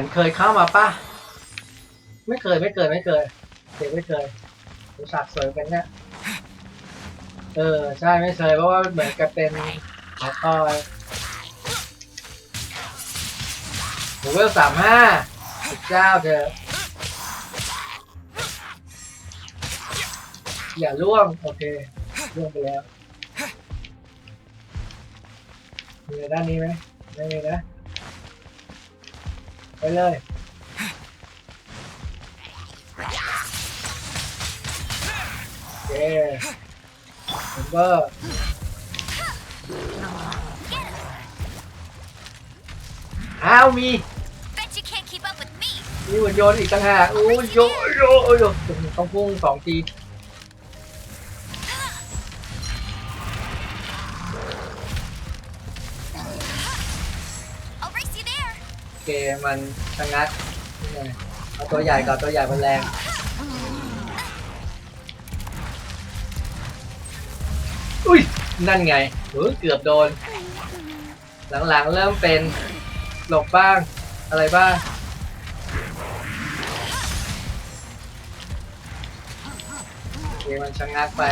มือนเคยเข้ามาปะไม่เคยไม่เคยไม่เคยเด็กไม่เคยรู้สักสวยเป็นเนี่ยเออใช่ไม่เคยเพราะว่าเหมือนกับเป็นขอคอยหมูเวลสามห้าเจ้าเธออย่าล่วงโอเคล่วงไปแล้วมีด้านนี้ไหมไม่มีนะ ไปเลยโอเคผมก็อ้าวมี Bet you can't keep up with me. มีหุ่นยนต์อีกต่างหากโอ้ยโยโยโยต้องพุ่งสองที เคมันชะงักนี่ไงเอาตัวใหญ่ก่อนตัวใหญ่มันแรงอุ้ยนั่นไงเออเกือบโดน หลังๆเริ่มเป็นหลบบ้างอะไรบ้างโอเคมันชะงักไป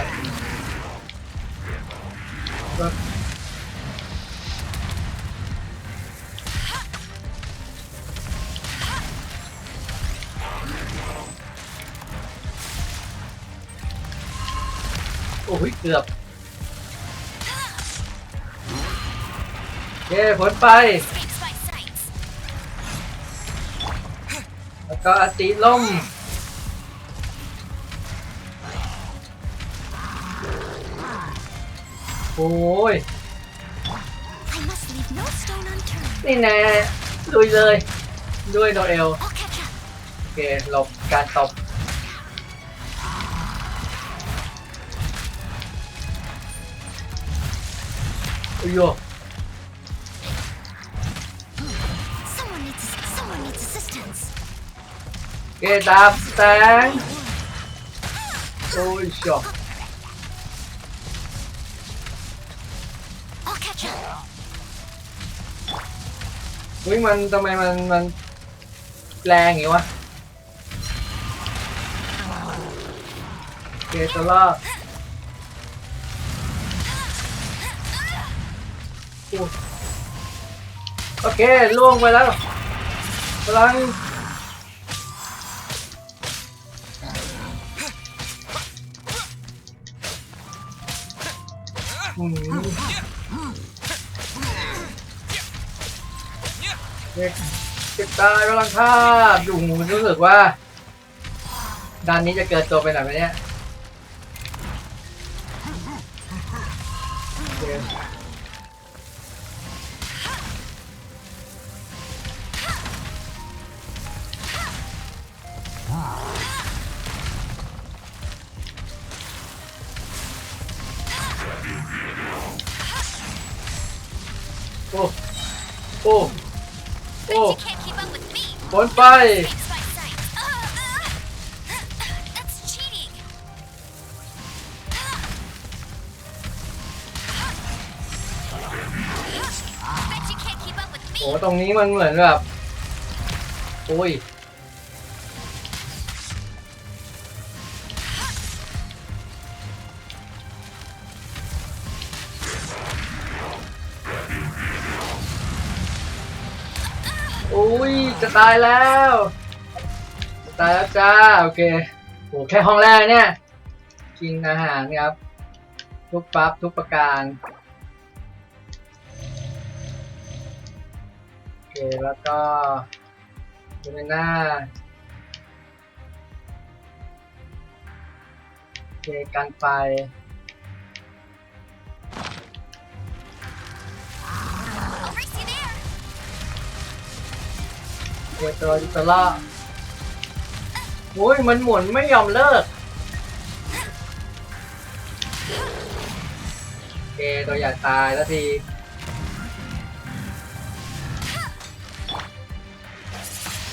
โอ้ยเกือบโอเคผลไป แล้วก็อติล่มโอ้ยนี่แน่ลุยเลย ด้วยโนเอล โอเคหลบการตบ อุ้ยโย Someone needs someone needs assistance. โอเคดาบแสงโอ้ยชอ I'll catch up. โอเคล่วงไปแล้วพลังอืมเด็กเด็กตายพลังคาบอยู่รู้สึกว่าด้านนี้จะเกิดตัวไปไหนไหมเนี่ย นไป Escapes my sights. Uh, uh, That's cheating. Bet you can't keep up with โอ้ me. ตรงนี้มันเหมือนแบบ อุ้ย จะตายแล้วจะตายแล้วจ้าโอเคโหแค่ห้องแรกเนี่ย กินอาหารครับ ทุกปั๊บทุกประการโอเคแล้วก็ดูในหน้าโอเคกันไฟ โอเคตัวดิตล่าโอ้ยมันหมุนไม่ยอมเลิกโอเคตัวอยากตายแล้วที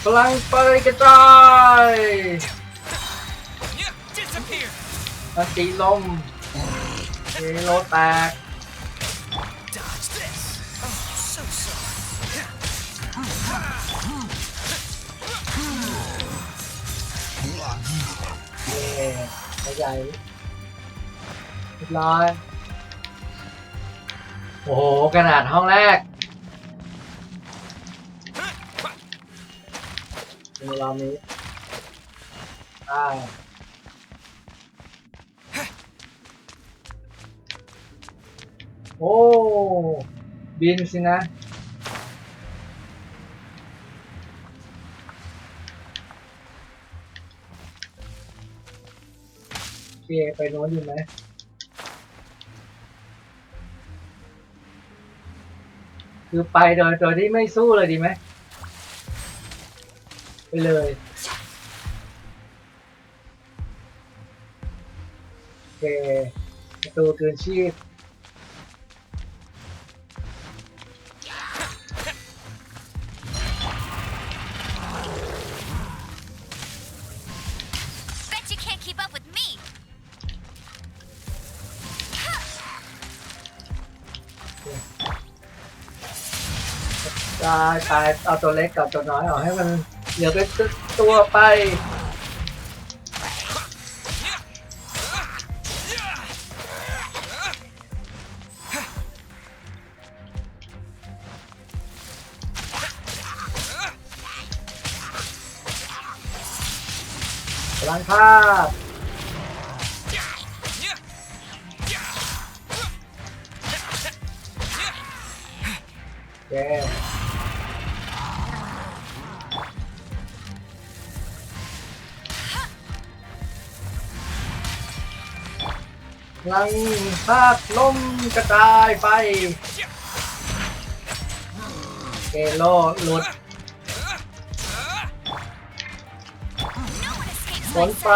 พลังไฟกระจาย Yeah, disappear. อันตีลมเฮโลแตก ขยายเรียบร้อย โอ้โหขนาดห้องแรกมีรอบนี้อ่าโอ้ บินสินะ โอเคไปโน้นดีไหมคือไปโดยโดยที่ไม่สู้เลยดีไหมไปเลยโอเคประตูเกินชีพ ตายตายเอาตัวเล็กกับตัวน้อยออกให้มันเหลือเป็นตัวไปพลังภาพ พลังภาพลมกระจายไปเกโลหลุด No one escapes ฝ my นไป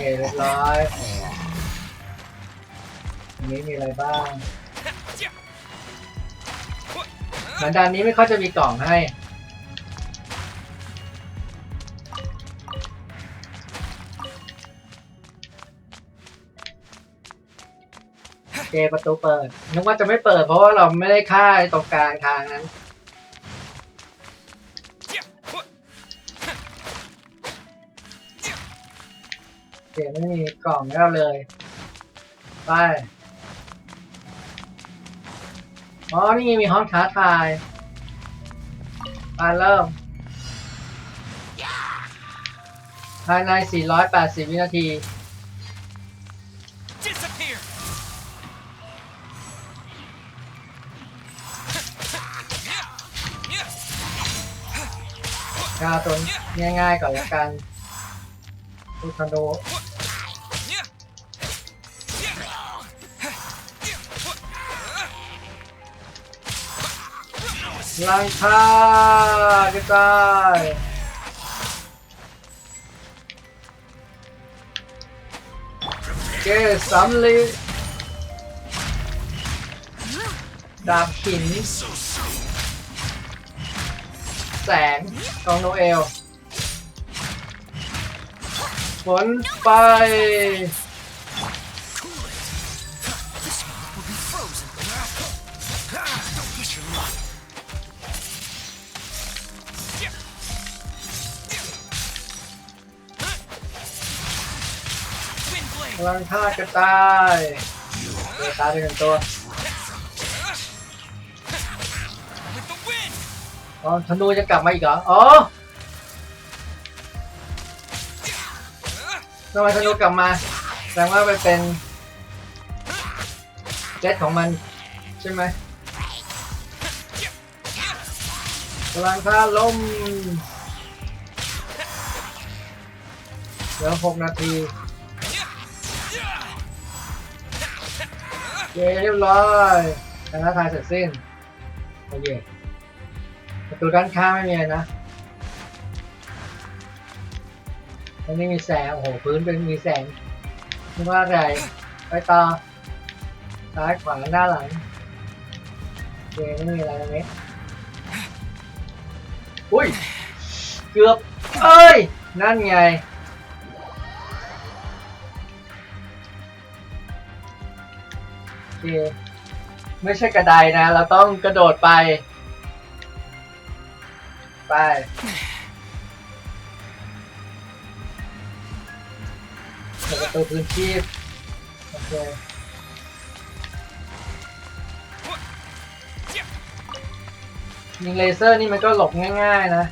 เคเรียบร้อยอันนี้มีอะไรบ้างเหมือนดานนี้ไม่ค่อยจะมีกล่องให้ โอเคประตูเปิด นึกว่าจะไม่เปิดเพราะว่าเราไม่ได้ค่าไอ้ตรงกลางทางนั้น เสียไม่มีกล่องแล้วเลย ไป อ๋อ นี่มีห้องท้าทายมาเริ่ม ภายใน 480 วินาที Disappear! กาตัวง่ายๆก่อนละกันลูกธนู ลังค่ากระจายเกสำลีดาบหิน แสงกองโนเอลฝนไฟ พลังธาตุกระจายเดตายไปหนึ่งตัวอ๋อธนูจะกลับมาอีกเหรอ อ๋อทำไมธนูกลับมา แสดงว่าไปเป็นเจ็ตของมันใช่ไหมพลังธาตุลมเหลือหกนาที เย้เรียบร้อยการท้าทายเสร็จสิ้น โอเค ประตูด้านข้างไม่มีอะไรนะอันนี้มีแสง โอ้โห พื้นเป็นมีแสงนึกว่าอะไร ไปต่อ ซ้ายขวาหน้าหลังโอเคไม่มีอะไรตรงนี้อุ้ย เกือบ เอ้ย นั่นไง เคไม่ใช่กระไดนะ เราต้องกระโดดไป ไป เปิดประตูพื้นที่โอเคยิงเลเซอร์นี่มันก็หลบง่าย ๆ นะ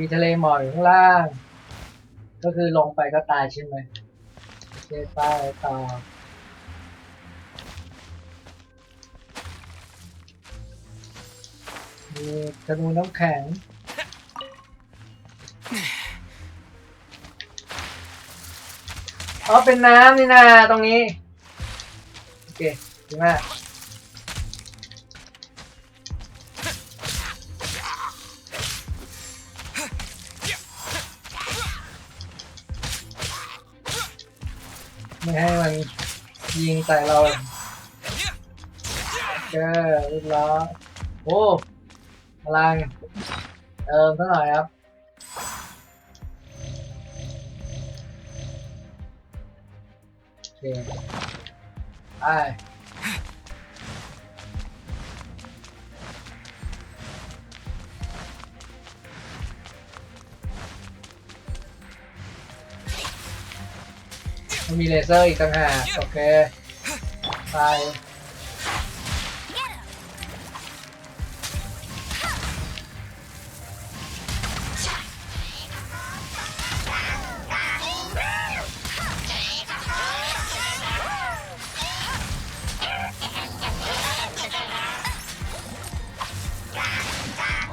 มีทะเลหมอกอยู่ข้างล่าง ก็คือลงไปก็ตายใช่ไหมโอเคไปต่อมีธนูน้ำแข็งอ๋อเป็นน้ำนี่นาตรงนี้ โอเคดีมาก ให้มันยิงใส่เราเจอรียบร้อยโอ้พลังเติมสักหน่อยครับโอเคไป มันมีเลเซอร์อีกต่างหากโอเคไป Get him!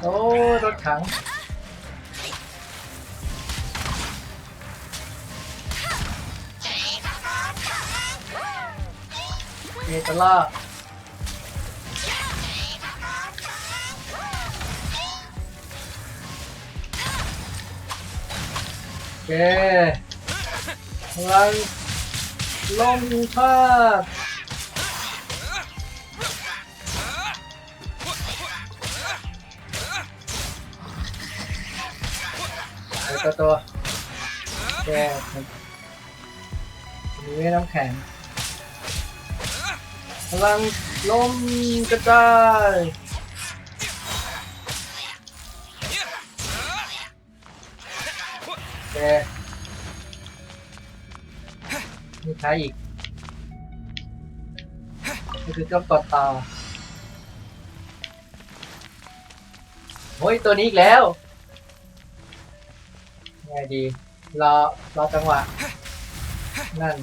โอ้รถถัง เอตล่าโอเคพลังลมพาดไอ้ตัวตัวแกมีเวทน้ำแข็ง พลังลมกระจายโอเคมีใครอีกนี่คือเจ้ากอดต่อโอ้ย ตัวนี้อีกแล้วไงดี รอ รอจังหวะ นั่น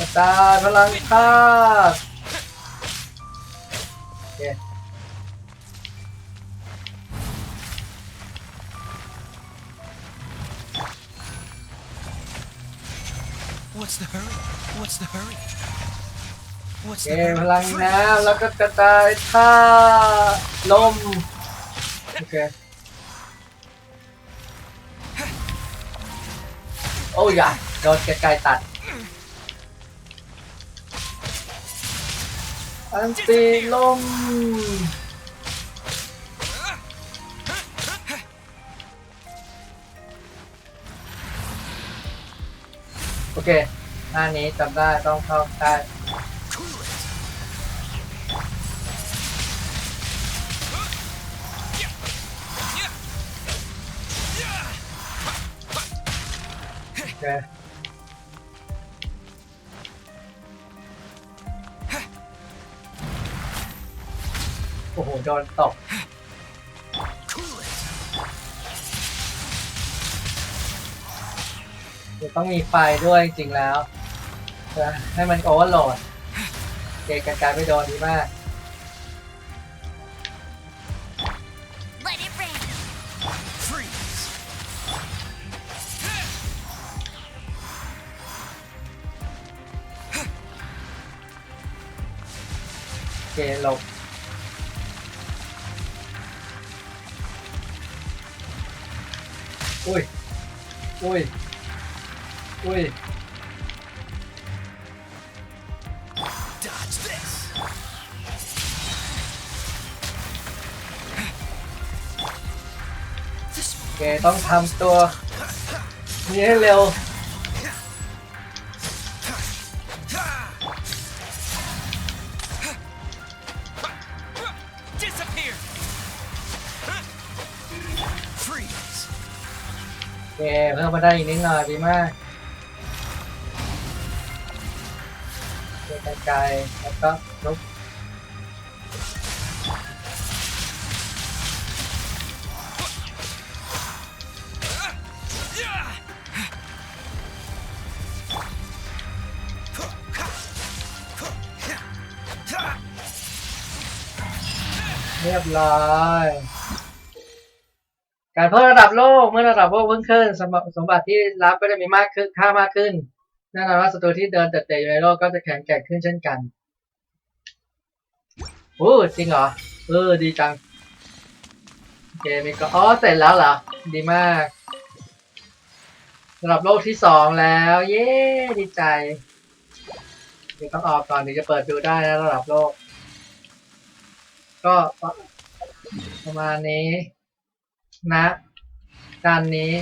กระจายพลังคาดโอเค What's the hurry? What's the hurry? โอ What's เค the hurry? พลังน้ำแล้วก็กระจายท่าลมโอเคโอ้ยอย่าโดนไกลๆตัด อันตีลมโอเคหน้านี้จำได้ต้องเข้าได้โอเค โอ้โหโดนตก Cool it. เดี๋ยวต้องมีไฟด้วยจริงๆแล้วจะให้มันโอเวอร์โหลดเกกันการไม่โดนดีมาก Let it rain! Freeze. เกหลบ โอ้ย โอ้ย โอ้ยเแกต้องทำตัวนี้ให้เร็ว เคเพิ่มมาได้อีกนิดหน่อยดีมากโอเคไกลๆแล้วก็ลุกเรียบร้อย การเพิ่มระดับโลกเมื่อระดับโลกเพิ่มขึ้นสมบสมบัติที่รับก็จะมีมากขึ้นค่ามากขึ้นแน่นอนว่าศัตรูที่เดินเตะอยู่ในโลกก็จะแข็งแกร่งขึ้นเช่นกันโอ้จริงเหรอเออดีจังโอเคมีก็อ๋อเสร็จแล้วเหรอดีมากระดับโลกที่สองแล้ว เย้ดีใจเดี๋ยวต้องออกก่อนถึงจะเปิดดูได้นะระดับโลก ก็ประมาณนี้ นะ การนี้